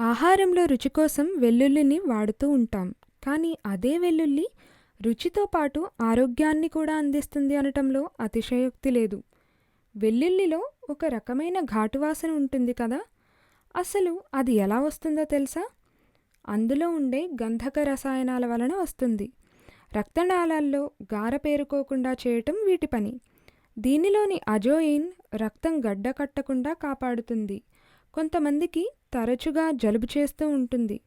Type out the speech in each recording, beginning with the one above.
ఆహారంలో రుచి కోసం వెల్లుల్లిని వాడుతూ ఉంటాం. కానీ అదే వెల్లుల్లి రుచితో పాటు ఆరోగ్యాన్ని కూడా అందిస్తుంది అనటంలో అతిశయోక్తి లేదు. వెల్లుల్లిలో ఒక రకమైన ఘాటు వాసన ఉంటుంది కదా? అసలు అది ఎలా వస్తుందో తెలుసా? అందులో ఉండే గంధక రసాయనాల వలన వస్తుంది. రక్తనాళాల్లో గార పేరుకోకుండా చేయటం వీటి పని. దీనిలోని అజోయిన్ రక్తం గడ్డకట్టకుండా కాపాడుతుంది. కొంతమందికి తరచుగా జలుబు చేస్తూ ఉంటుంది.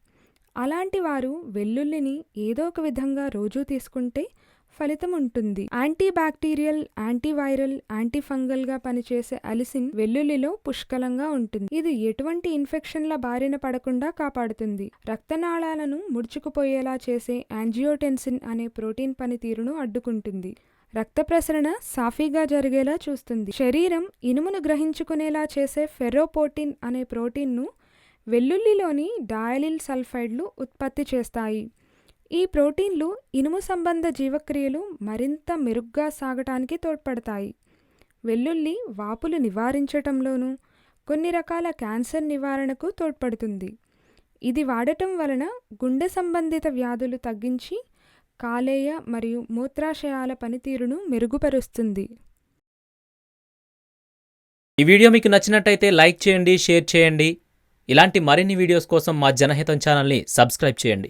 అలాంటి వారు వెల్లుల్లిని ఏదో ఒక విధంగా రోజూ తీసుకుంటే ఫలితం ఉంటుంది. యాంటీ బ్యాక్టీరియల్ యాంటీవైరల్ యాంటీఫంగల్గా పనిచేసే అలిసిన్ వెల్లుల్లిలో పుష్కలంగా ఉంటుంది. ఇది ఎటువంటి ఇన్ఫెక్షన్ల బారిన పడకుండా కాపాడుతుంది. రక్తనాళాలను ముడుచుకుపోయేలా చేసే యాంజియోటెన్సిన్ అనే ప్రోటీన్ పనితీరును అడ్డుకుంటుంది. రక్త ప్రసరణ సాఫీగా జరిగేలా చూస్తుంది. శరీరం ఇనుమును గ్రహించుకునేలా చేసే ఫెర్రోపోటిన్ అనే ప్రోటీన్ను వెల్లుల్లిలోని డయలిల్ సల్ఫైడ్లు ఉత్పత్తి చేస్తాయి. ఈ ప్రోటీన్లు ఇనుము సంబంధ జీవక్రియలు మరింత మెరుగ్గా సాగటానికి తోడ్పడతాయి. వెల్లుల్లి వాపులు నివారించటంలోనూ కొన్ని రకాల క్యాన్సర్ నివారణకు తోడ్పడుతుంది. ఇది వాడటం వలన గుండె సంబంధిత వ్యాధులు తగ్గించి కాలేయ మరియు మూత్రాశయాల పనితీరును మెరుగుపరుస్తుంది. ఈ వీడియో మీకు నచ్చినట్టయితే లైక్ చేయండి షేర్ చేయండి. ఇలాంటి మరిన్ని వీడియోస్ కోసం మా జనహితం ఛానల్ని సబ్స్క్రైబ్ చేయండి.